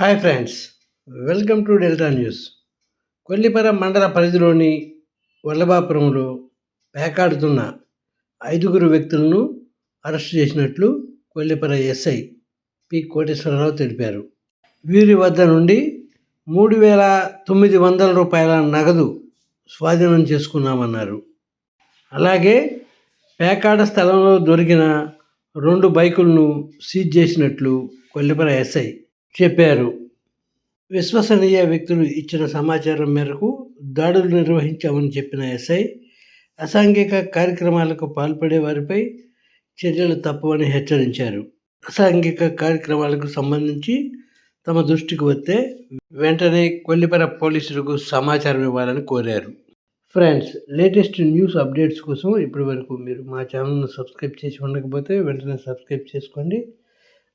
Hi friends welcome to Delta news. Kollipara మండల పరిధిలోని వల్లభాపురంలో పేకాడుతున్న ఐదుగురు వ్యక్తులను అరెస్ట్ చేసినట్లు కొల్లిపర ఎస్ఐ పి కోటేశ్వరరావు తెలిపారు. వీరి వద్ద నుండి మూడు వేల తొమ్మిది వందల రూపాయల నగదు స్వాధీనం చేసుకున్నామన్నారు. అలాగే పేకాడ స్థలంలో దొరికిన రెండు బైకులను సీజ్ చేసినట్లు కొల్లిపర ఎస్ఐ చెప్పారు. విశ్వసనీయ వ్యక్తులు ఇచ్చిన సమాచారం మేరకు దాడులు నిర్వహించామని చెప్పిన ఎస్ఐ అసాంఘిక కార్యక్రమాలకు పాల్పడే వారిపై చర్యలు తప్పవని హెచ్చరించారు. అసాంఘిక కార్యక్రమాలకు సంబంధించి తమ దృష్టికి వస్తే వెంటనే కొల్లిపర పోలీసులకు సమాచారం ఇవ్వాలని కోరారు. ఫ్రెండ్స్ లేటెస్ట్ న్యూస్ అప్డేట్స్ కోసం ఇప్పటి వరకు మీరు మా ఛానల్ను సబ్స్క్రైబ్ చేసి ఉండకపోతే వెంటనే సబ్స్క్రైబ్ చేసుకోండి.